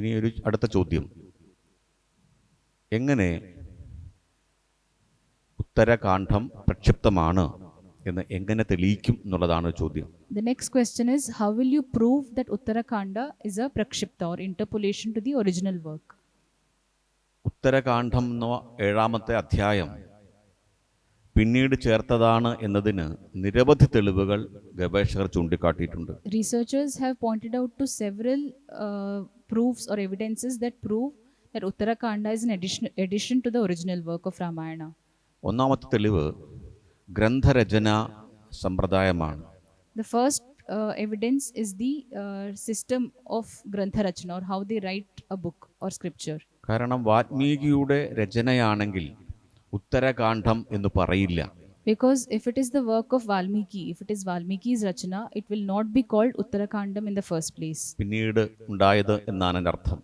ഇനി ഒരു അടുത്ത ചോദ്യം എങ്ങനെ ഉത്തരകാന്ഡം പ്രക്ഷിപ്തമാണ് എന്ന് എങ്ങനെ തെളിയിക്കും എന്നുള്ളതാണ് ചോദ്യം The next question is How will you prove that Uttarakanda is a prakshipta or interpolation to the original work? ഉത്തരകാന്ഡം എന്ന ഏഴാമത്തെ അധ്യായം പിന്നീട് ചേർത്തതാണ് എന്നതിന് നിരവധി തെളിവുകൾ ഗവേഷകർ ചൂണ്ടിക്കാട്ടിയിട്ടുണ്ട് Researchers have pointed out to several uh, proofs or evidences that prove that Uttarakanda is an addition, addition to the original work of Ramayana. ഒന്നാമത്തെ തെളിവ് ഗ്രന്ഥരചന സമ്പ്രദായമാണ് The first uh, evidence is the uh, system of Grantharachana or how they write a book or scripture. കാരണം വാൽമീകിയുടെ രചനയാണെങ്കിൽ ഉത്തരകാന്ഡം എന്ന് പറയില്ല Because if it is the work of Valmiki, if it is Valmiki's Rachana, it will not be called Uttarakandam in the first place. പിന്നീട് ഉണ്ടായത് എന്നാണ് എന്റെ അർത്ഥം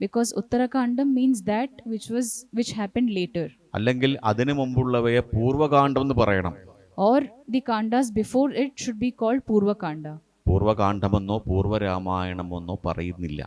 Because Uttarakandam means that which was which happened later. അല്ലെങ്കിൽ അതിനു മുമ്പുള്ളവയെ പൂർവകാന്ഡം എന്ന് പറയണം Or the Kandas before it should be called Purvakanda. ramayanam enno പറയുന്നില്ല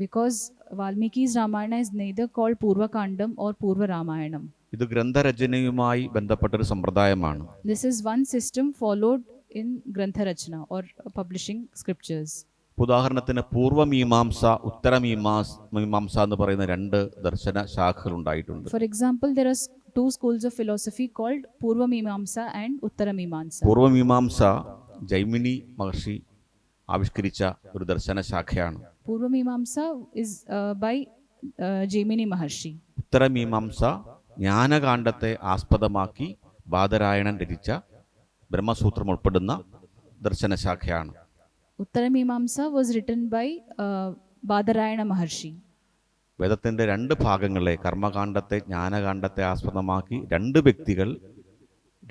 Because Valmiki's Ramayana is neither called Purvakandam or Purva Ramayanam. ഇത് ഗ്രന്ഥരചനയുമായി ബന്ധപ്പെട്ടൊരു സമ്പ്രദായമാണ് This is one system followed in Grantharachana or publishing scriptures. ഉദാഹരണത്തിന് പൂർവമീമാംസ ഉത്തരമീമാംസ മീമാംസ എന്ന് പറയുന്ന രണ്ട് ദർശന ശാഖകൾ ഉണ്ടായിട്ടുണ്ട് For example, there are s- two schools of philosophy called Purva Mimamsa and Uttara Mimamsa. പൂർവമീമാംസ Jaimini മഹർഷി ആവിഷ്കരിച്ച ഒരു ദർശന ശാഖയാണ് Purva is by uh, uh, Jaimini Maharshi. Uttaramimamsa ജ്ഞാനകാന്ഡത്തെ ആസ്പദമാക്കി ബാദരായണൻ രചിച്ച ബ്രഹ്മസൂത്രം ഉൾപ്പെടുന്ന ദർശനശാഖയാണ്. Uttaramimamsa was written by Badarayana Maharshi. വേദത്തിന്റെ വേദത്തിന്റെ രണ്ട് ഭാഗങ്ങളെ കർമ്മകാന്ഡത്തെ ജ്ഞാനകാന്ഡത്തെ ആസ്പദമാക്കി രണ്ട് വ്യക്തികൾ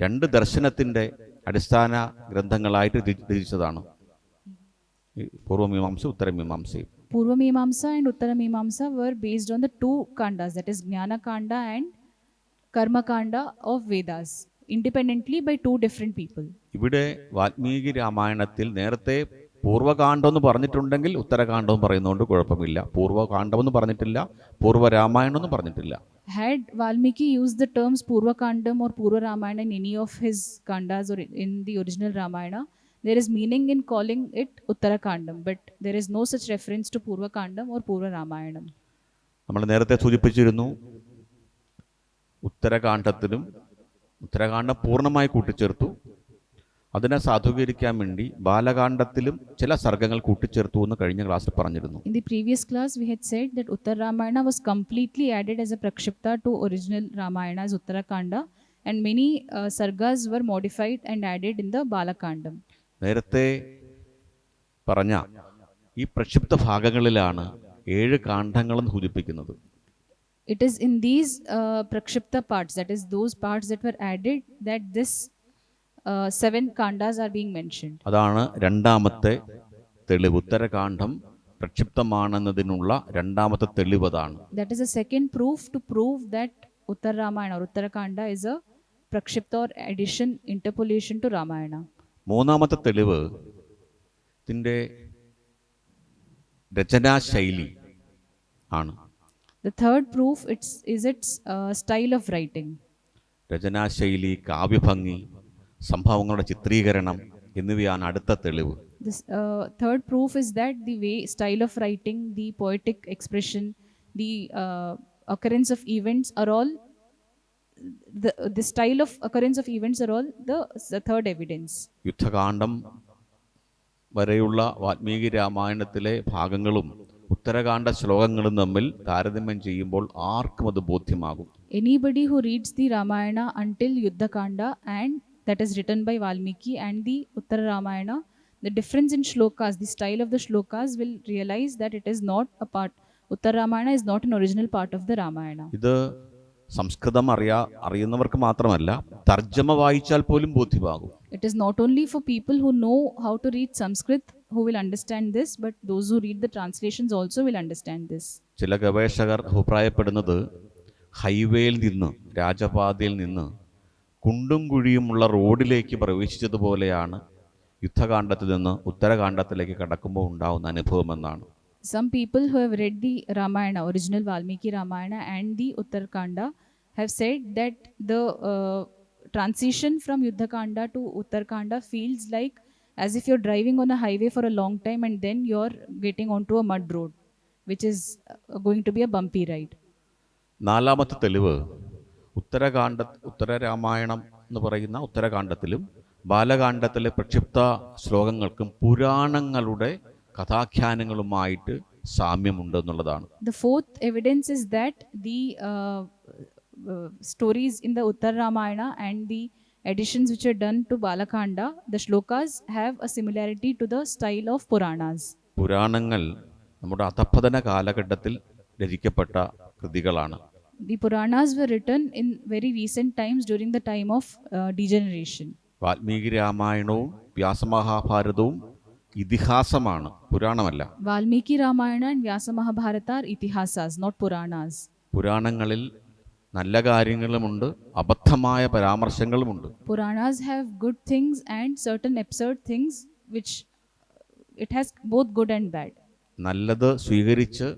രണ്ട് ദർശനത്തിന്റെ അടിസ്ഥാന ഗ്രന്ഥങ്ങളായിട്ട് രചി- രചിച്ചതാണ്. പൂർവമീമാംസ ഉത്തരമീമാംസയും Purva Mimamsa and Uttara Mimamsa were based on the two kandas, that is Jnana Kanda and Karma Kanda of Vedas, independently by two different people. ഇവിടെ വാൽമീകി രാമായണത്തിൽ നേരത്തെ പൂർവകാന്ഡം എന്ന് പറഞ്ഞിട്ടുണ്ടെങ്കിൽ ഉത്തരകാന്ഡം പറയുന്നതുകൊണ്ട് കുഴപ്പമില്ല പൂർവകാന്ഡം എന്ന് പറഞ്ഞിട്ടില്ല പൂർവരാമായണം എന്ന് പറഞ്ഞിട്ടില്ല Had Valmiki used the terms Purva Kandam or Purva Ramayana in any of his kandas or in the original Ramayana, there is meaning in calling it Uttarakandam, but there is no such reference to Purva Kandam or Purva Ramayanam. നമ്മൾ നേരത്തെ സൂചിപ്പിച്ചിരുന്നു uttarakanda poornamayi പൂർണമായി കൂട്ടിച്ചേർത്തു അതിനെ സാധൂകരിക്കാൻ വേണ്ടി ബാലകാന്ഡത്തിലും ചില സർഗങ്ങൾ കൂട്ടിച്ചേർത്തു എന്ന് കഴിഞ്ഞ ക്ലാസ്സിൽ പറഞ്ഞിരുന്നു In the previous class, we had said that Uttar Ramayana was completely added as a Prakshipta to original ramayana's as Uttarakanda, and many uh, sargas were modified and added in the Balakandam. നേരത്തെ പറഞ്ഞ ഈ പ്രക്ഷിപ്ത ഭാഗങ്ങളിലാണ് ഏഴ് കാണ്ഡങ്ങളും സൂചിപ്പിക്കുന്നത്. It is in these prakshipta parts that is those parts that were added that this seven kandas are being mention അതാണ് രണ്ടാമത്തെ തെളിവ്. ഉത്തരകാന്ഡം പ്രക്ഷിപ്തമാണെന്നതിനുള്ള രണ്ടാമത്തെ തെളിവ് അതാണ് that is a second proof to prove that Uttara Ramayana Uttarakanda is a prakshipta or edition interpolation to Ramayana മൂന്നാമത്തെ തെളിവ് ഇതിന്റെ രചനാശൈലി ആണ് The third proof it's, is its uh, style of writing. രചനാശൈലി കാവ്യഭംഗി സംഭവങ്ങളുടെ ചിത്രീകരണം എന്നിവയാണ് അടുത്ത തെളിവ് This uh, third proof is that the way style of writing, the poetic expression, the uh, occurrence of events are all the the style of occurrence of events are all the, the third evidence. യുദ്ധകാന്ഡം വരെയുള്ള വാൽമീകി രാമായണത്തിലെ ഭാഗങ്ങളും ഉത്തരകാന്ഡ ശ്ലോകങ്ങളും തമ്മിൽ താരതമ്യം ചെയ്യുമ്പോൾ ആർക്കും അത് ബോധ്യമാകും Anybody who reads the Ramayana until Yuddha Kanda and that is written by Valmiki and the Uttara Ramayana, the difference in shlokas, the style of the shlokas will realize that it is not a part. Uttara Ramayana is not an original part of the Ramayana. ഇത് സംസ്കൃതം അറിയാ അറിയുന്നവർക്ക് മാത്രമല്ല തർജമ വായിച്ചാൽ പോലും ബോധ്യമാകും. It is not only for people who know how to read Sanskrit who will understand this but those who read the translations also will understand this ചില ഗവേഷകർ അഭിപ്രായപ്പെടുന്നത് ഹൈവേയിൽ നിന്ന് രാജപാതയിൽ നിന്ന് കുണ്ടും കുഴിയുമുള്ള റോഡിലേക്ക് പ്രവേശിച്ചതുപോലെയാണ് യുദ്ധകാന്ഡത്തിൽ നിന്ന് ഉത്തരകാന്ഡത്തിലേക്ക് കടക്കുമ്പോൾ ഉണ്ടാകുന്ന അനുഭവമെന്നാണ് some people who have read the Ramayana, original Valmiki Ramayana, and the Uttarkanda have said that the uh, transition from Yuddhakanda to Uttarkanda feels like as if you're driving on a highway for a long time and then you're getting onto a mud road, which is uh, going to be a bumpy ride. നാലാമത്തെ തെളിവ് ഉത്തരകാണ്ഡ ഉത്തരരാമായണം എന്ന് പറയുന്ന ഉത്തരകാണ്ഡത്തിലും ബാലകാണ്ഡത്തിലെ പ്രക്ഷിപ്ത ശ്ലോകങ്ങൾക്കും പുരാണങ്ങളുടെ കഥാഖ്യാനങ്ങളുമായിട്ട് സാമ്യമുണ്ട് എന്നുള്ളതാണ് evidence is that the stories in the Uttar Ramayana and the editions which done to Balakanda the shlokas have a similarity to the style of Puranas പുരാണങ്ങൾ നമ്മുടെ അധപ്പതന കാലഘട്ടത്തിൽ രചിക്കപ്പെട്ട കൃതികളാണ്. The Puranas were written in very recent times during the time of degeneration Valmiki രാമായണവും വ്യാസമഹാഭാരതവും ഇതിഹാസമാണ് പുരാണമല്ല. Valmiki Ramayana Vyasa not Puranas. പുരാണങ്ങളിൽ നല്ല കാര്യങ്ങളുമുണ്ട് അബദ്ധമായ പരാമർശങ്ങളുമുണ്ട്. Puranas have good things and certain absurd things which it has both good and bad നല്ലത് സ്വീകരിച്ച്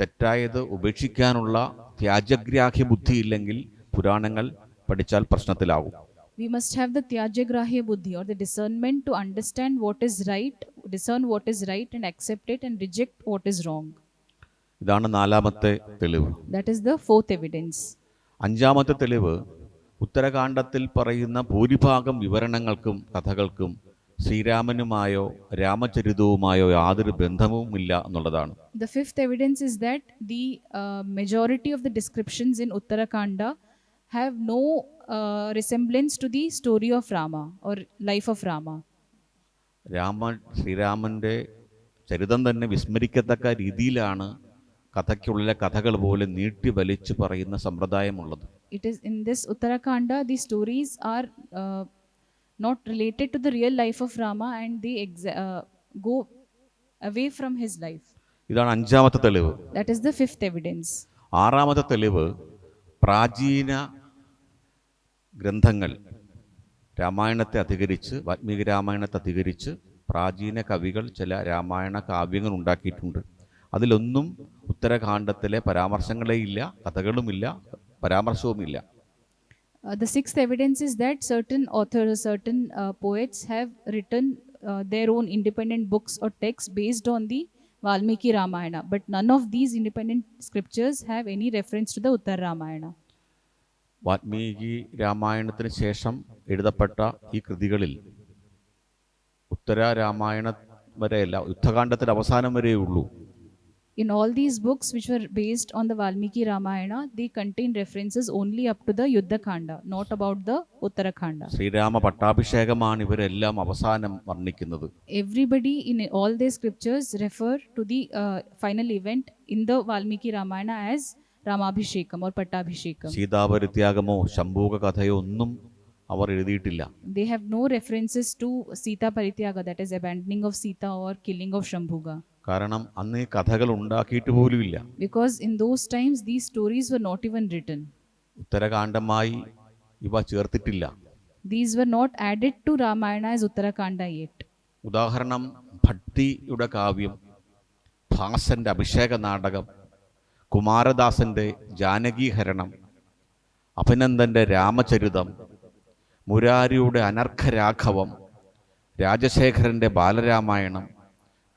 തെറ്റായത് ഉപേക്ഷിക്കാനുള്ള ത്യാജഗ്രാഹ്യ ബുദ്ധിയില്ലെങ്കിൽ പുരാണങ്ങൾ പഠിച്ചാൽ പ്രശ്നത്തിലാവും we must have the tyajagrahya buddhi or the discernment to understand what is right discern what is right and accept it and reject what is wrong ഇതാണ് നാലാമത്തെ തെളിവ് that is the fourth evidence അഞ്ചാമത്തെ തെളിവ് ഉത്തരകാണ്ഡത്തിൽ പറയുന്ന ഭൂരിഭാഗം വിവരണങ്ങൾക്കും കഥകൾക്കും ശ്രീരാമനുമായോ രാമചരിതവുമായോ യാതൊരു ബന്ധവുമില്ല എന്നുള്ളതാണ് the fifth evidence is that the uh, majority of the descriptions in uttarakanda have no uh, resemblance to the story of rama or life of rama Rama ശ്രീരാമന്റെ ചരിതം തന്നെ വിസ്മരിക്കത്തക്ക രീതിയിലാണ് കഥയ്ക്കുള്ളിലെ കഥകൾ പോലെ നീട്ടി വലിച്ചു പറയുന്ന സമ്പ്രദായമുള്ളത് it is in this uttarakanda the stories are uh, not related to the real life of rama and they exa- uh, go away from his life ഇതാണ് അഞ്ചാമത്തെ തെളിവ് that is the fifth evidence ആറാമത്തെ തെളിവ് പ്രാചീന ഗ്രന്ഥങ്ങൾ രാമായണത്തെ അധികരിച്ച് വാൽമീകി രാമായണത്തെ അധികരിച്ച് പ്രാചീന കവികൾ ചില രാമായണ കാവ്യങ്ങൾ ഉണ്ടാക്കിയിട്ടുണ്ട് അതിലൊന്നും ഉത്തരകാണ്ഡത്തിലെ പരാമർശങ്ങളേ ഇല്ല കഥകളുമില്ല പരാമർശവുമില്ല Uh, the sixth evidence is that certain authors certain uh, poets have written uh, their own independent books or texts based on the valmiki ramayana but none of these independent scriptures have any reference to the uttar ramayana Valmiki രാമായണത്തിന് ശേഷം എഴുതപ്പെട്ട ഈ കൃതികളിൽ ഉത്തര രാമായണ വരെയല്ല യുദ്ധകാണ്ഡത്തിന്റെ അവസാനം വരെയേ ഉള്ളൂ In all these books, which were based on the Valmiki Ramayana, they contain references only up to the Yuddha Kanda, not about the Uttarakhanda. Sreerama പട്ടാഭിഷേകമാണ് ഇവരെല്ലാം അവസാനം വർണ്ണിക്കുന്നത് Everybody in all their scriptures refer to the uh, final event in the Valmiki Ramayana as Ramabhishekam or പട്ടാഭിഷേകം സീതാപരിത്യാഗമോ ശംഭൂക കഥയോ ഒന്നും അവർ എഴുതിയിട്ടില്ല They have no references to Sita Parityaga, that is, abandoning of Sita or killing of Shambhuga. കാരണം അന്ന് ഈ കഥകൾ ഉണ്ടാക്കിയിട്ട് പോലുമില്ല Because in those times, these stories were not even written. ഉത്തരകാണ്ഡമായി ഇവ ചേർത്തിട്ടില്ല These were not added to Ramayana as Uttarakanda yet. ഉദാഹരണം ഭക്തിയുടെ കാവ്യം ഭാസന്റെ അഭിഷേക നാടകം കുമാരദാസന്റെ ജാനകീഹരണം അഭിനന്ദന്റെ രാമചരിതം മുരാരിയുടെ അനർഘരാഘവം രാജശേഖരന്റെ ബാലരാമായണം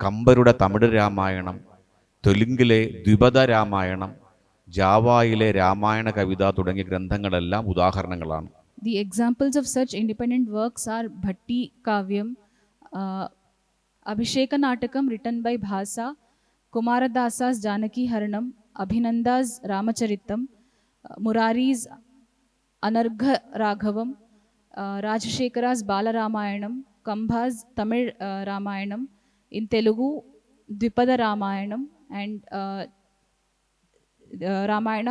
കമ്പരുടെ തമിഴ് രാമായണം തെലുങ്കിലെ ദ്വിപദ രാമായണം ജാവായിലെ രാമായണ കവിത തുടങ്ങിയ ഗ്രന്ഥങ്ങളെല്ലാം ഉദാഹരണങ്ങളാണ്. The examples of such independent works are Bhatti Kavyam Abhisheka Natakam written by Bhasa Kumaradasa's Janaki Janaki Abhinanda's Ramacharitam Murari's Anargha Raghavam Rajasekhara's Balaramayanam Kamba's Tamil Ramayanam in Telugu Dvipada Ramayanam and Ramayana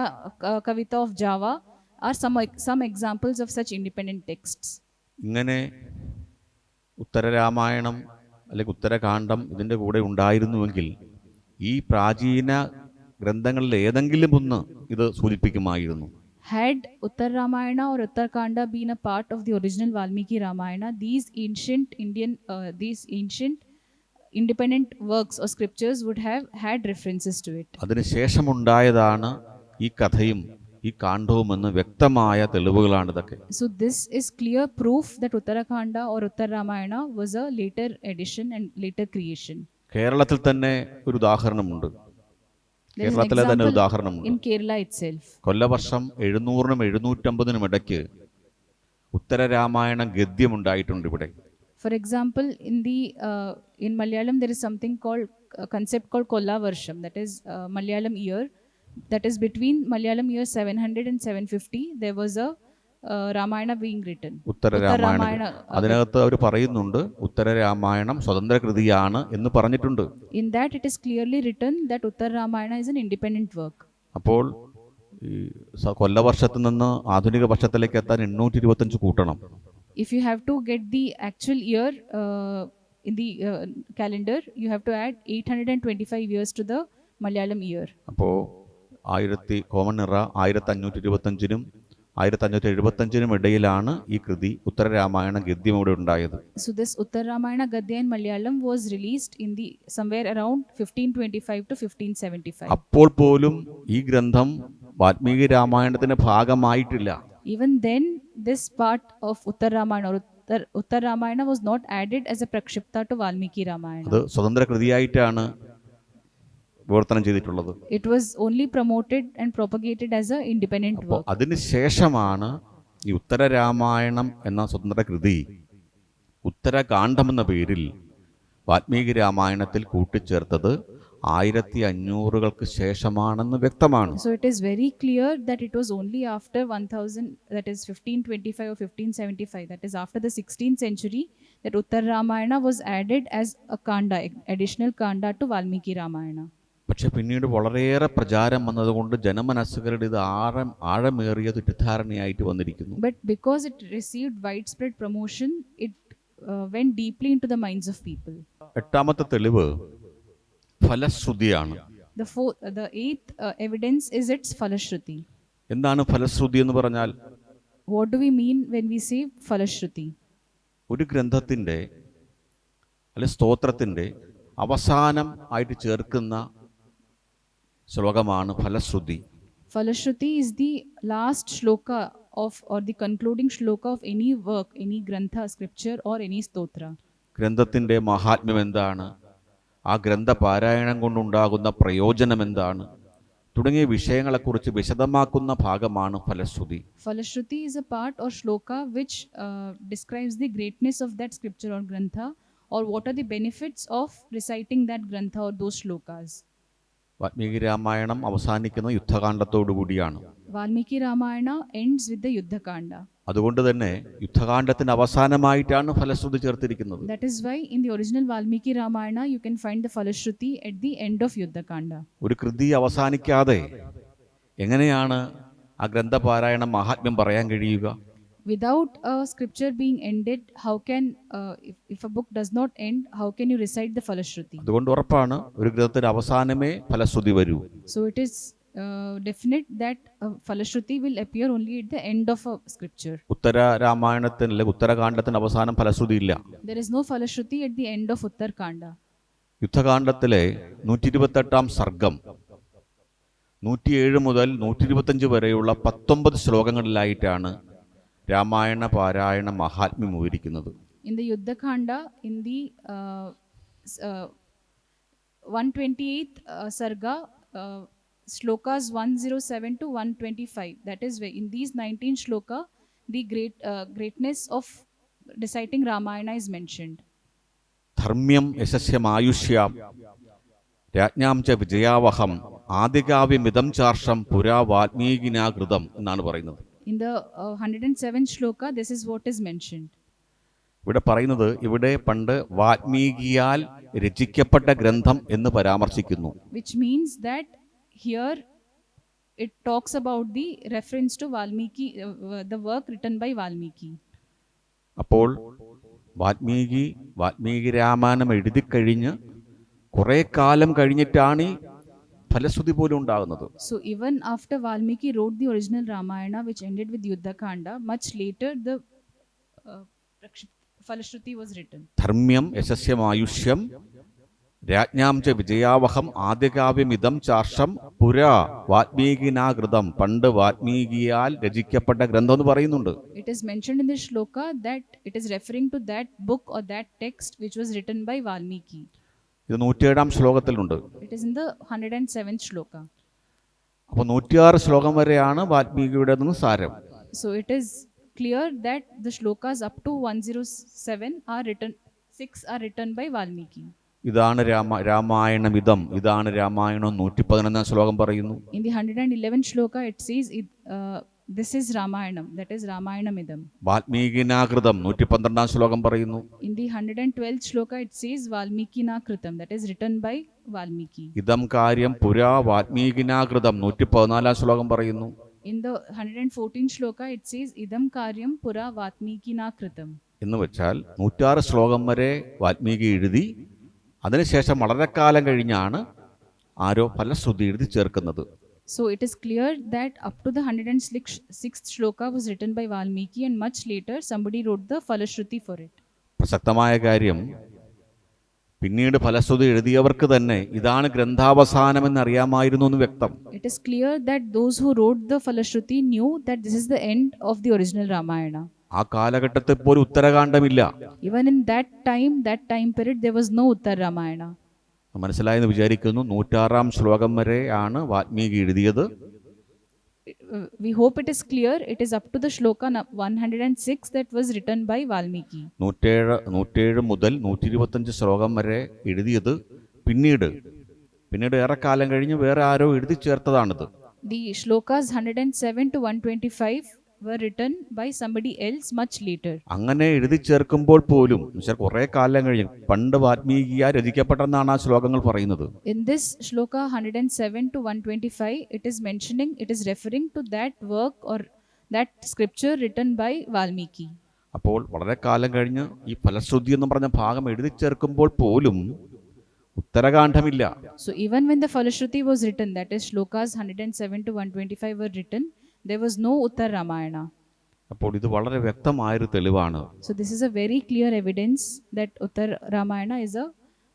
Kavitha of Java are some some examples of such independent texts ഇങ്ങനെ ഉത്തര രാമായണം അല്ലെങ്കിൽ ഉത്തരകാന്ഡം ഇതിന്റെ കൂടെ ഉണ്ടായിരുന്നുവെങ്കിൽ ഈ പ്രാചീന ഗ്രന്ഥങ്ങളിൽ ഏതെങ്കിലും ഒന്ന് ഇത് സൂചിപ്പിക്കുമായിരുന്നു. Had Uttar Ramayana or Uttarkanda been a part of the original Valmiki Ramayana these ancient Indian these ancient independent works or scriptures would have had references to it അതിനുശേഷമുണ്ടായതാണ് ഈ കഥയും ഈ കാണ്ഡവും വ്യക്തമായ തെളിവുകളാണ് ഇതൊക്കെ. So this is clear proof that Uttarakanda or Uttara Ramayana was a later edition and later creation കേരളത്തിൽ തന്നെ ഒരു ഉദാഹരണമുണ്ട്. കേരളത്തിലെ തന്നെ ഒരു example ഉദാഹരണമുണ്ട് in Kerala itself. കൊല്ലവർഷം എഴുന്നൂറിനും എഴുന്നൂറ്റമ്പതിനും ഇടയ്ക്ക് ഉത്തരരാമായണ ഗദ്യമുണ്ടായിട്ടുണ്ട് ഇവിടെ For example, in the uh, in Malayalam there is something called a concept called Kolla Varsham, that is uh, Malayalam year. That is between Malayalam year 700 and 750. There was a Ramayanam being written Uttara Ramayana. അതിനകത്ത് അവർ പറയുന്നുണ്ട് ഉത്തര രാമായണം സ്വതന്ത്ര കൃതിയാണ് എന്ന് പറഞ്ഞിട്ടുണ്ട്. In that it is clearly written that Uttara Ramayana is an independent work അപ്പോൾ ഈ കൊല്ലവർഷത്തിൽ നിന്ന് ആധുനിക വർഷത്തിലേക്ക് എത്താൻ എണ്ണൂറ്റി ഇരുപത്തി അഞ്ച് കൂട്ടണം if you have to get the actual year in the calendar you have to add eight hundred and twenty five years to the Malayalam year അപ്പോൾ ആയിരത്തി കോമൺ ഇറ ആയിരത്തി അഞ്ഞൂറ്റി ഇരുപത്തി ആയിരത്തി അഞ്ഞൂറ്റി എഴുപത്തഞ്ചിനും ഇടയിലാണ് ഈ കൃതി ഉത്തരരാമായണ ഗദ്യം ഇവിടെ ഉണ്ടായത് So this Uttar Ramayana Gadya in Malayalam was released in the somewhere around 1525 to 1575. അപ്പോൾ പോലും ഈ ഗ്രന്ഥം വാൽമീകി രാമായണത്തിന്റെ ഭാഗമായിട്ടില്ല Even then, this part of Uttar Ramayana or Uttar, Uttar Ramayana was not added as a prakshipta to Valmiki Ramayana. അത് സ്വതന്ത്ര കൃതിയായിട്ടാണ് വിവർത്തനം ചെയ്തിട്ടുള്ളത്. It was only promoted and propagated as a independent work അതിനു ശേഷമാണ് ഈ ഉത്തര രാമായണം എന്ന സ്വതന്ത്ര കൃതി ഉത്തരകാന്ഡം എന്ന പേരിൽ വാൽമീകി രാമായണത്തിൽ കൂട്ടിച്ചേർത്തത് ആയിരത്തി അഞ്ഞൂറുകൾക്ക് ശേഷമാണെന്ന് വ്യക്തമാണ്. So it is very clear that it was only after one thousand that is fifteen twenty five fifteen seventy five that is after the sixteen century that Uttara Ramayana was added as a kanda additional kanda to Valmiki Ramayana പക്ഷേ പിന്നീട് വളരെയേറെ പ്രചാരം വന്നതുകൊണ്ട് ജനമനസ്സുകളുടെ ഇത് ആഴം ആഴമേറിയ തെറ്റിദ്ധാരണയായിട്ട് വന്നിരിക്കുന്നു. But because it received wide spread promotion it went deeply into the minds of people എട്ടാമത്തെ തെളിവ് ഫലശ്രുതിയാണ്. The fourth the eighth evidence is its phalashruti. എന്താണ് ഫലശ്രുതി എന്ന് പറഞ്ഞാൽ? What do we mean when we say phalashruti? ഒരു ഗ്രന്ഥത്തിന്റെ അല്ലെ സ്തോത്രത്തിന്റെ അവസാനം ആയിട്ട് ചേർക്കുന്ന ശ്ലോകമാണ് ഫലശ്രുതി Falashruti is the last shloka of or the concluding shloka of any work, any grantha, scripture, or any stotra. ഗ്രന്ഥത്തിന്റെ മഹാത്മ്യം എന്താണ് ആ ഗ്രന്ഥപാരായണം കൊണ്ടുണ്ടാകുന്ന പ്രയോജനം എന്താണ് തുടങ്ങിയ വിഷയങ്ങളെക്കുറിച്ച് വിശദമാക്കുന്ന ഭാഗമാണ് ഫലശ്രുതി is a part or shloka which uh, describes the greatness of that scripture or grantha, or what are the benefits of reciting that grantha or those shlokas. Valmiki Ramayanam അവസാനിക്കുന്ന യുദ്ധകാന്ഡത്തോടുകൂടിയാണ് Valmiki Ramayana ends with the Yuddhakanda അതുകൊണ്ട് തന്നെ യുദ്ധകാന്ഡത്തിന് അവസാനമായിട്ടാണ് ഫലശ്രുതി ചേർത്തിരിക്കുന്നത്. That is why in the original Valmiki Ramayana you can find the phalashruti at the end of Yuddhakanda ഒരു കൃതി അവസാനിക്കാതെ എങ്ങനെയാണ് ആ ഗ്രന്ഥപാരായണം മഹാത്മ്യം പറയാൻ കഴിയുക? Without a scripture being ended, how can, uh, if, if a book does not end, how can you recite the Falashruti? അതുകൊണ്ട് ഉറപ്പാണ് ഒരു ഗ്രന്ഥത്തിന് അവസാനമേ ഫലശ്രുതി വരൂ So it is uh, definite that uh, Falashruti will appear only at the end of a scripture. ഉത്തര രാമായണത്തിന് അല്ലെങ്കിൽ ഉത്തരകാന്ഡത്തിന് അവസാനം ഫലശ്രുതി ഇല്ല There is no Falashruti at the end of Uttar Kanda. യുദ്ധകാന്ഡത്തിലെ നൂറ്റി ഇരുപത്തെട്ടാം സർഗം നൂറ്റിയേഴ് മുതൽ നൂറ്റി ഇരുപത്തഞ്ച് വരെയുള്ള പത്തൊമ്പത് ശ്ലോകങ്ങളിലായിട്ടാണ് രാമായണ പാരായണ മഹാത്മ്യം ഉപയോഗിക്കുന്നത് in the Yuddhakanda in the one twenty eighth sarga shlokas one zero seven to one twenty five that is way in these nineteen shloka the great greatness of reciting Ramayana is mentioned ധർമ്മ്യം യശസ്യമായുഷ്യം. രാജ്ഞാംച വിജയാവഹം. ആദികാവ്യമിതം ചാർഷം പുരാ വാത്മീകിനാകൃതം എന്നാണ് പറയുന്നത്. In the uh, 107th shloka, this is what is mentioned. ഇവിടെ പറയുന്നത് ഇവിടെ പണ്ട് വാത്മീകിയാൽ രചിക്കപ്പെട്ട ഗ്രന്ഥം എന്ന് പരാമർശിക്കുന്നു which means that here it talks about the reference to Valmiki, uh, the work written by Valmiki. അപ്പോൾ വാത്മീകി വാത്മീകി രാമായണം എഴുതി കഴിഞ്ഞ് കുറേ കാലം കഴിഞ്ഞിട്ടാണ് ഈ ഫലശ്രുതി പോലും ഉണ്ടാകുന്നത്. So even after Valmiki wrote the original Ramayana which ended with Yuddhakanda much later the phalashruti was written ധർമ്മ്യം യശസ്യം ആയുഷ്യം രാജ്ഞാം ച വിജയാവഹം ആദ്യകാവ്യമിതം ചാർഷം പുര വാത്മീകിനാകൃതം പണ്ട് വാൽമീകിയാൽ രചിക്കപ്പെട്ട ഗ്രന്ഥം എന്ന് പറയുന്നുണ്ട്. It is mentioned in the shloka that it is referring to that book or that text which was written by Valmiki ഇത് നൂറ്റിയേഴാം ശ്ലോകത്തിലുണ്ട് It is in the 107th shloka. അപ്പോൾ നൂറ്റിയാറ് ശ്ലോകം വരെയാണ് വാൽമീകിയുടെ സാരം So it is clear that the shlokas up to 107 are written, six are written by Valmiki. ഇതാണ് രാമ രാമായണം ഇതം ഇതാണ് രാമായണം നൂറ്റി പതിനൊന്നാം ശ്ലോകം പറയുന്നു In the 111th shloka, it says, it, uh, This is Ramayanam, that is Ramayanamidam. വാൽമീകിനാകൃതം നൂറ്റി പന്ത്രണ്ടാം ശ്ലോകം പറയുന്നു In the 112th shloka, it says Valmikina Kritam, that is written by Valmiki. ഇതം കാര്യം പുരാ വാൽമീകിനാകൃതം നൂറ്റി പതിനാലാം ശ്ലോകം പറയുന്നു In the 114th shloka, it says Idam Karyam Pura Vatmikina Kritam. എന്ന് വെച്ചാൽ നൂറ്റാറ് ശ്ലോകം വരെ വാൽമീകി എഴുതി അതിനുശേഷം വളരെ കാലം കഴിഞ്ഞാണ് ആരോ ഫലശ്രുതി എഴുതി ചേർക്കുന്നത് So it is clear that up to the 106th shloka was written by Valmiki, and much later somebody wrote the Falashruti for it. പ്രസക്തമായ കാര്യം പിന്നീട് ഫലശ്രുതി എഴുതിയവർക്ക് തന്നെ ഇതാണ് ഗ്രന്ഥാവസാനമെന്ന് അറിയാമായിരുന്നു എന്ന് വ്യക്തം It is clear that those who wrote the Falashruti knew that this is the end of the original Ramayana. ആ കാലഘട്ടത്തിൽ പോലും ഉത്തരകാണ്ഡമില്ല Even in that time, that time period, there was no Uttar Ramayana. മനസ്സിലായെന്ന് വിചാരിക്കുന്നു നൂറ്റാറാം ശ്ലോകം വരെയാണ് വാൽമീകി എഴുതിയത് Uh, We hope it is clear. It is up to the shloka 106 that was written by Valmiki. നൂറ്റേഴ് നൂറ്റേഴ് മുതൽ നൂറ്റി ഇരുപത്തഞ്ച് ശ്ലോകം വരെ എഴുതിയത് പിന്നീട് പിന്നീട് ഏറെ കാലം കഴിഞ്ഞ് വേറെ ആരോ എഴുതി ചേർത്തതാണിത് The shlokas 107 to 125 were written by somebody else much later. അങ്ങനെ എഴുതി ചേർക്കുമ്പോൾ പോലും എന്നുവെച്ചാൽ കുറേ കാലം കഴിഞ്ഞ് പണ്ട് വാൽമീകിയ രചിക്കപ്പെട്ടെന്നാണ് ആ ശ്ലോകങ്ങൾ പറയുന്നത് In this shloka 107 to 125, it is mentioning, it is referring to that work or that scripture written by Valmiki. അപ്പോൾ വളരെ കാലം കഴിഞ്ഞ് ഈ ഫലശ്രുതി എന്ന് പറഞ്ഞ ഭാഗം എഴുതി ചേർക്കുമ്പോൾ പോലും ഉത്തരകാണ്ഡമില്ല So even when the Falashruti was written, that is shlokas 107 to 125 were written, there was no Uttar Ramayana. അപ്പോൾ ഇത് വളരെ വ്യക്തമായൊരു തെളിവാണ് So this is a very clear evidence that Uttar Ramayana is a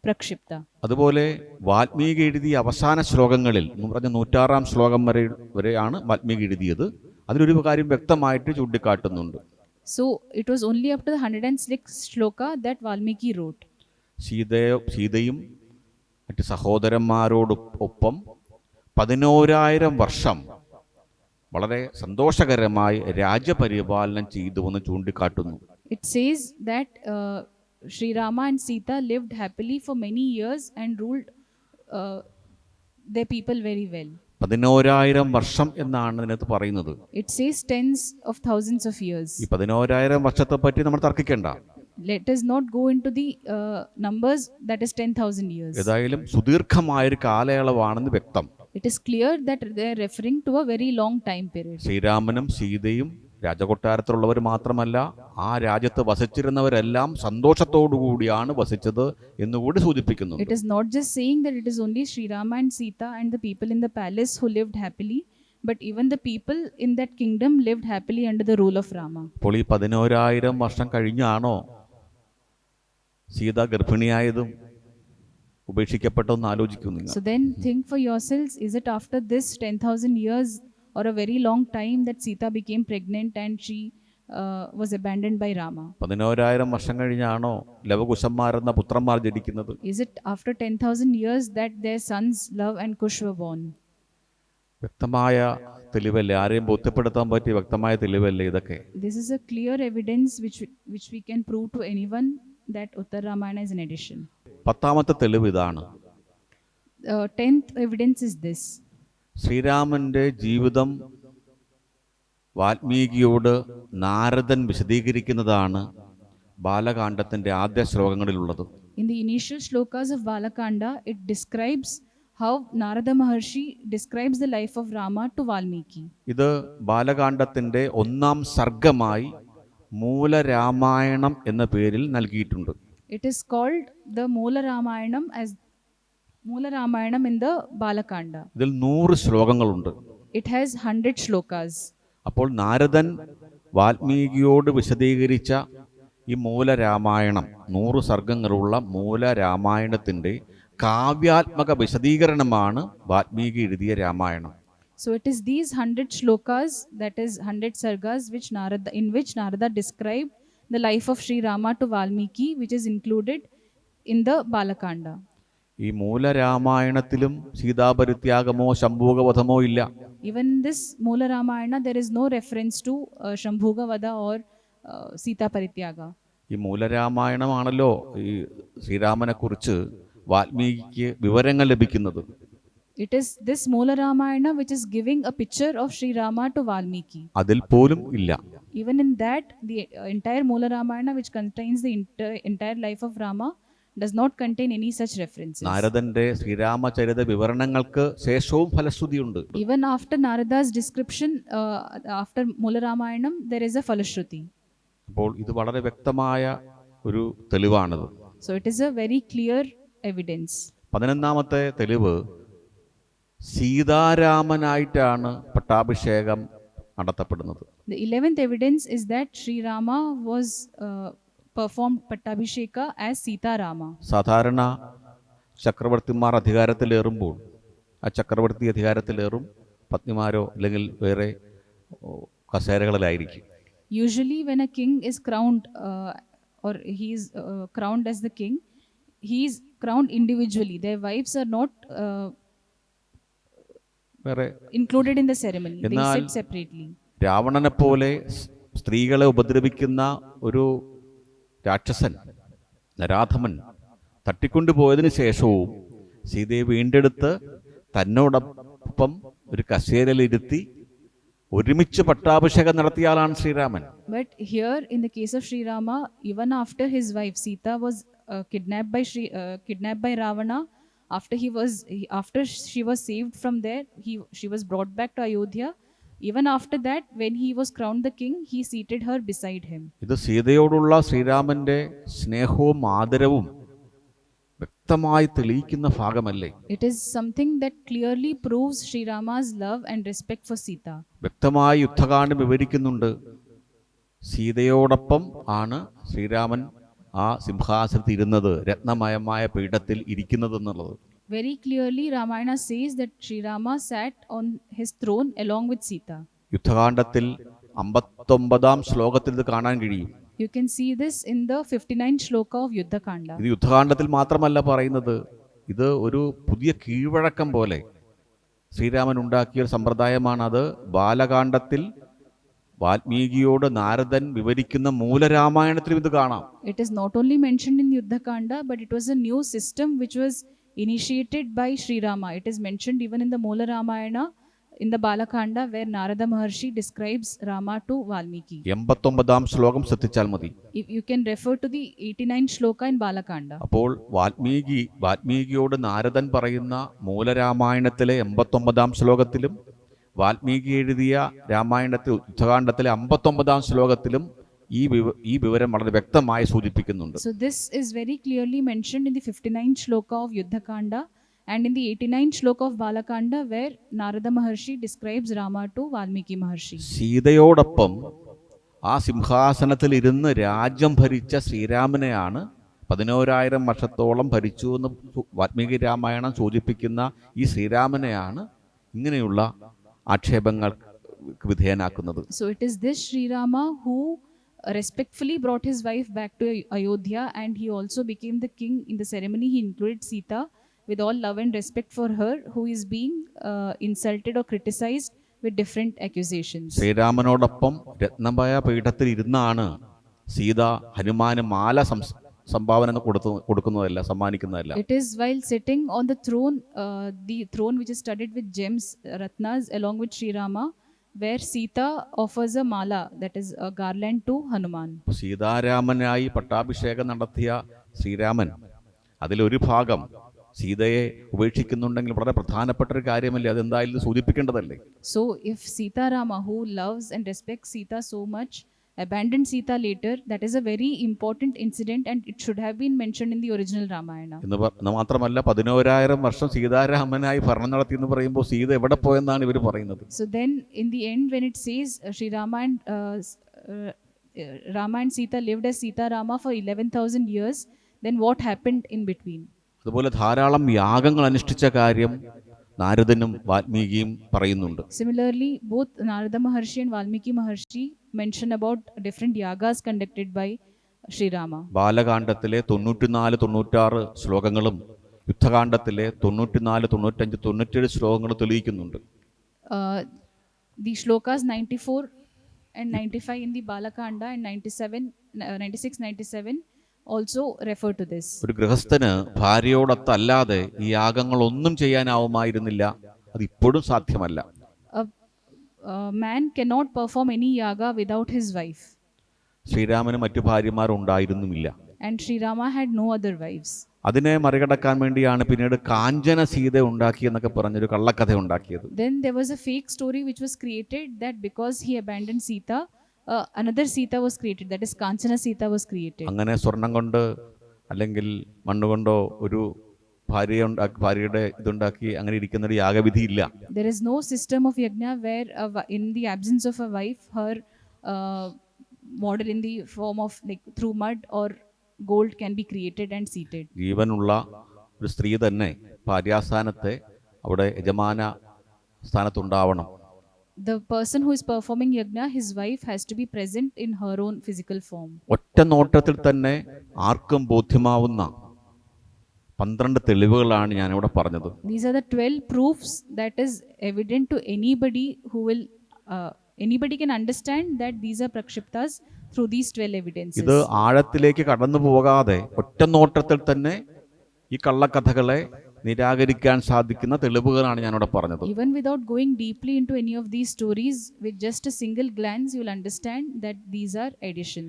prakshipta അതുപോലെ വാൽമീകി എഴുതിയ അവസാന ശ്ലോകങ്ങളിൽ എന്ന് പറഞ്ഞ നൂറ്റാറാം ശ്ലോകം വരെ വരെയാണ് വാൽമീകി എഴുതിയത് അതിലൊരു കാര്യം വ്യക്തമായിട്ട് ചൂണ്ടിക്കാട്ടുന്നുണ്ട് So it was only up to the 106 shloka that Valmiki wrote. സീതയോ സീതയും മറ്റ് സഹോദരന്മാരോടൊപ്പം പതിനോരായിരം വർഷം വളരെ സന്തോഷകരമായി രാജ്യപരിപാലനം ചെയ്തു എന്ന് ചൂണ്ടിക്കാട്ടുന്നു It says that uh, Sri Rama and Sita lived happily for many years and ruled uh, their people very well. പതിനോരായിരം വർഷം എന്നാണ് ഇതിനകത്ത് പറയുന്നത് It says tens of thousands of years. ഈ പതിനോരായിരം വർഷത്തെ പറ്റി നമ്മൾ തർക്കിക്കേണ്ട Let us not go into the uh, numbers that is 10,000 years. ഏതായാലും സുദീർഘമായൊരു കാലയളവാണെന്ന് വ്യക്തം It is clear that they are referring to a very long time period. ശ്രീരാമനും സീതയും രാജകൊട്ടാരത്തിലുള്ളവർ മാത്രമല്ല ആ രാജ്യത്ത് വസിച്ചിരുന്നവരെല്ലാം സന്തോഷത്തോടു കൂടിയാണ് വസിച്ചത് എന്നുകൂടി സൂചിപ്പിക്കുന്നു It is not just saying that it is only Sri Rama and Sita and the people in the palace who lived happily, but even the people in that kingdom lived happily under the rule of Rama. അപ്പോൾ ഈ പതിനോരായിരം വർഷം കഴിഞ്ഞാണോ സീത ഗർഭിണിയായതും ഉപേക്ഷിക്കപ്പെട്ടതെന്ന് ആലോചിക്കും നിങ്ങൾ So then think for yourselves is it after this 10,000 years or a very long time that Sita became pregnant and she uh, was abandoned by Rama? പതിനോരായിരം വർഷം കഴിഞ്ഞാണോ ലവകുശന്മാരെന്ന പുത്രന്മാർ ജനിക്കുന്നത് Is it after 10,000 years that their sons Love and Kush were born? വ്യക്തമായ തെളിവല്ലേ ആരെയും ബോധ്യപ്പെടുത്താൻ പറ്റിയ വ്യക്തമായ തെളിവല്ലേ ഇതൊക്കെ This is a clear evidence which, which we can prove to anyone that Uttar Ramayana is an addition. പത്താമത്തെ തെളിവ് ഇതാണ് Uh, tenth evidence is this. ശ്രീരാമന്റെ ജീവിതം വാൽമീകിയോട് നാരദൻ വിശദീകരിക്കുന്നതാണ് ബാലകാണ്ഡത്തിന്റെ ആദ്യ ശ്ലോകങ്ങളിലുള്ളത് In the initial shlokas of Balakanda, it describes how Narada Maharshi describes the life of Rama to Valmiki. ഇത് ബാലകാണ്ഡത്തിന്റെ ഒന്നാം സർഗമായി മൂലരാമായണം എന്ന പേരിൽ നൽകിയിട്ടുണ്ട് It is called the Moola Ramayanam as Moola Ramayanam in the Balakanda. ഇതിൽ നൂറ് ശ്ലോകങ്ങളുണ്ട് It has 100 shlokas. അപ്പോൾ നാരദൻ വാൽമീകിയോട് വിശദീകരിച്ച ഈ മൂലരാമായണം നൂറ് സർഗങ്ങളുള്ള മൂലരാമായണത്തിന്റെ കാവ്യാത്മക വിശദീകരണമാണ് വാൽമീകി എഴുതിയ Ramayanam So it is these 100 shlokas, that is 100 sargas, which Narada, in which Narada described the life of Sri Rama to Valmiki, which is included in the Balakanda. ഈ മൂലരാമായണത്തിലും സീതാപരിത്യാഗമോ ശംഭൂകവധമോ ഇല്ല Even in this Moola Ramayana, there is no reference to uh, Shambhuga Vada or uh, Sita Parityaga. ഈ മൂലരാമായണമാണല്ലോ ഈ ശ്രീരാമനെക്കുറിച്ച് വാൽമീകിക്ക് വിവരങ്ങൾ ലഭിക്കുന്നത് It is this Mula Ramayana which is giving a picture of Sri Rama to Valmiki. അതിൽ പോലും ഇല്ല Even in that, the uh, entire Mula Ramayana, which contains the inter- entire life of Rama, does not contain any such references. നാരദന്റെ ശ്രീരാമചരിത വിവരണങ്ങൾക്ക് ശേഷവും ഫലശ്രുതിയുണ്ട് Even after Narada's description, uh, after Mula Ramayanam, there is a Falashruti. അപ്പോൾ ഇത് വളരെ വ്യക്തമായ ഒരു തെളിവാണിത് So it is a very clear evidence. പതിനൊന്നാമത്തെ തെളിവ് സീതാരാമനായിട്ടാണ് പട്ടാഭിഷേകം നടത്തപ്പെടുന്നത്. Evidence is that Srirama was perform Pattabhisheka as Sitarama സാധാരണ ചക്രവർത്തിമാർ അധികാരത്തിലേറുമ്പോൾ ആ ചക്രവർത്തി അധികാരത്തിലേറും പത്നിമാരോ അല്ലെങ്കിൽ വേറെ കസേരകളിലായിരിക്കും. Usually when a king is crowned or he's crowned as the king he's crowned individually the wives are not വേറെ included in the ceremony, they എന്നാൽ- separately. രാവണനെ പോലെ സ്ത്രീകളെ ഉപദ്രവിക്കുന്ന ഒരു രാക്ഷസൻ നരാധമൻ തട്ടിക്കൊണ്ടുപോയതിനു ശേഷവും സീതയെ വീണ്ടെടുത്ത് തന്നോടൊപ്പം ഒരു കസേരയിലിരുത്തി ഒരുമിച്ച് പട്ടാഭിഷേകം നടത്തിയ ആളാണ് Sreeraman But here, in the case of Sri Rama, even after his wife Sita was uh, kidnapped by Sri, uh, kidnapped by Ravana, after he was he, after she was saved from there, he she was brought back to Ayodhya. Even after that, when he was crowned the king, he seated her beside him. ഇത് സീതയോടുള്ള ശ്രീരാമന്റെ സ്നേഹവും ആദരവും വ്യക്തമായി തെളിയിക്കുന്ന ഭാഗമല്ലേ It is something that clearly proves Sri Rama's love and respect for Sita. വ്യക്തമായി യുദ്ധകാണ്ഡം വിവരിക്കുന്നുണ്ട് സീതയോടൊപ്പം ആണ് ശ്രീരാമൻ ആ സിംഹാസനത്തിൽ ഇരുന്നത് രത്നമയമായ പീഠത്തിൽ ഇരിക്കുന്നത് എന്നുള്ളത് very clearly Ramayana sees that Srirama sat on his throne throne with Sita Sita. യുദ്ധകാണ്ഡത്തിൽ അമ്പത്തൊമ്പതാം ശ്ലോകത്തിൽ ഇത് കാണാൻ കഴിയും you can see this in the 59th shloka of Yuddha Kanda. ഇത് യുദ്ധകാന്ഡത്തിൽ മാത്രമല്ല പറയുന്നത് ഇത് ഒരു പുതിയ കീഴ്വഴക്കം പോലെ ശ്രീരാമൻ ഉണ്ടാക്കിയ ഒരു സമ്പ്രദായമാണ് അത് ബാലകാണ്ഡത്തിൽ വാൽമീകിയോട് നാരദൻ വിവരിക്കുന്ന മൂലരാമായണത്തിലും ഇത് കാണാം. It is not only mention in Yuddhakanda but it was a new system which was initiated by Srirama it is mention even in the Moolaramayana in the Balakanda where Narada Maharshi describes Rama to Valmiki എൺപത്തൊമ്പതാം ശ്ലോകം ശ്രദ്ധിച്ചാൽ മതി. You can refer to the eighty nine shloka in അപ്പോൾ വാൽമീകിയോട് നാരദൻ പറയുന്ന മൂലരാമായണത്തിലെ എൺപത്തൊമ്പതാം ശ്ലോകത്തിലും വാൽമീകി എഴുതിയ രാമായണത്തിൽ യുദ്ധകാണ്ഡത്തിലെ അമ്പത്തൊമ്പതാം ശ്ലോകത്തിലും ഈ ഈ വിവരം വളരെ വ്യക്തമായി സൂചിപ്പിക്കുന്നുണ്ട് so this is very clearly mentioned in the 59th shloka of Yuddha and in the the 89th of Balakanda Balakanda, Narada Maharshi describes Rama to Valmiki Maharshi. സീതയോടൊപ്പം ആ സിംഹാസനത്തിൽ ഇരുന്ന് രാജ്യം ഭരിച്ച ശ്രീരാമനെയാണ് പതിനോരായിരം വർഷത്തോളം ഭരിച്ചു എന്ന് വാൽമീകി രാമായണം സൂചിപ്പിക്കുന്ന ഈ ശ്രീരാമനെയാണ് ഇങ്ങനെയുള്ള ആക്ഷേപങ്ങൾക്ക് വിധേയനാക്കുന്നത് So it is this Sri Rama who respectfully brought his wife back to Ay- Ayodhya and he also became the king. In the ceremony, he included Sita with all love and respect for her, who is being uh, insulted or criticized with different accusations. ശ്രീരാമനോടൊപ്പം രത്നമയ പീഠത്തിൽ ഇരുന്നാണ് സീത ഹനുമാന് മാല സംസ് സംഭാവനകൾ കൊടുക്കുന്നതല്ല സമ്മാനിക്കുന്നതല്ല. It is while sitting on the throne the throne which is studded with gems ratnas along with Srirama where Sita offers a mala that is garland to Hanuman സീതാരാമനായി പട്ടാഭിഷേകം നടത്തിയ ശ്രീരാമൻ അതിലൊരു ഭാഗം സീതയെ ഉപേക്ഷിക്കുന്നുണ്ടെങ്കിൽ വളരെ പ്രധാനപ്പെട്ട ഒരു കാര്യമല്ലേ അത് എന്തായാലും സൂചിപ്പിക്കേണ്ടതല്ലേ? So if Sitarama who loves and respect Sita so much abandoned Sita later, that is a very important incident and it should have been mentioned in the original Ramayana. എന്ന് പ- എന്ന് മാത്രമല്ല പതിനോരായിരം വർഷം സീതാരാമനായി ഭരണം നടത്തി എന്ന് പറയുമ്പോൾ സീത എവിടെ പോയെന്നാണ് ഇവർ പറയുന്നത് So, then in the end, when it says uh, Sri Rama and, uh, s- uh, uh, Rama and Sita lived as Sita Rama for 11,000 years, then what happened in between? അതുപോലെ ധാരാളം യാഗങ്ങൾ അനുഷ്ഠിച്ച കാര്യം നാരദനും വാൽമീകിയും പറയുന്നുണ്ട് Similarly, both Narada Maharshi and Valmiki Maharshi mention about different yagas conducted by Sreerama Rama. ബാലകാണ്ഡത്തിലെ തൊണ്ണൂറ്റിനാല് തൊണ്ണൂറ്റാറ് ശ്ലോകങ്ങളും യുദ്ധകാണ്ഡത്തിലെ തൊണ്ണൂറ്റിനാല് തൊണ്ണൂറ്റഞ്ച് തൊണ്ണൂറ്റേഴ് ശ്ലോകങ്ങൾ തെളിയിക്കുന്നുണ്ട് Uh, the ninety 94 and 95 in the Balakanda and 97, six 96, 97 also refer to this. ഒരു ഗൃഹസ്ഥന് ഭാര്യയോടൊത്തല്ലാതെ ഈ യാഗങ്ങളൊന്നും ചെയ്യാനാവുമായിരുന്നില്ല അത് ഇപ്പോഴും സാധ്യമല്ല a man cannot perform any yaga without his wife, ശ്രീരാമന് മറ്റു ഭാര്യമാരുണ്ടായിരുന്നുമില്ല and Sri Rama had no other wives. അതിനെ മറികടക്കാൻ വേണ്ടിയാണ് പിന്നീട് കാഞ്ചന സീത ഉണ്ടാക്കി എന്നൊക്കെ പറഞ്ഞൊരു കള്ളക്കഥ ഉണ്ടാക്കിയത് Then there was a fake story which was created that because he abandoned Sita, uh, another Sita was created, that is Kanchana Sita was created. അങ്ങനെ സ്വർണം കൊണ്ട് അല്ലെങ്കിൽ മണ്ണുകൊണ്ടോ ഒരു ഉണ്ടാക്കി ഭാര്യയുടെ ഇതുണ്ടാക്കി അങ്ങനെ ഇരിക്കുന്ന ഒരു യാഗവിധി ഇല്ല There is no system of yagna where, in the absence of a wife, her uh, model in the form of like through mud or gold can be created and seated. ജീവനുള്ള ഒരു സ്ത്രീ തന്നെ ഭാര്യാസ്ഥാനത്തെ അവിടെ യജമാന സ്ഥാനത്തുണ്ടാവണം The person who is performing yagna his wife has to be present in her own physical form. ഒറ്റ നോട്ടത്തിൽ തന്നെ ആർക്കും ബോധ്യമാവുന്ന പന്ത്രണ്ട് തെളിവുകളാണ് ഞാനിവിടെ പറഞ്ഞത് These are the 12 proofs that is evident to anybody who will, uh, anybody can understand that these are prakshiptas through these 12 evidences. ഇത് ആഴത്തിലേക്ക് കടന്നു പോകാതെ ഒറ്റ നോട്ടത്തിൽ തന്നെ ഈ കള്ളക്കഥകളെ നിരാകരിക്കാൻ സാധിക്കുന്ന തെളിവുകളാണ് ഞാനിവിടെ പറഞ്ഞത് Even without going deeply into any of these stories, with just a single glance, you will understand that these are additions.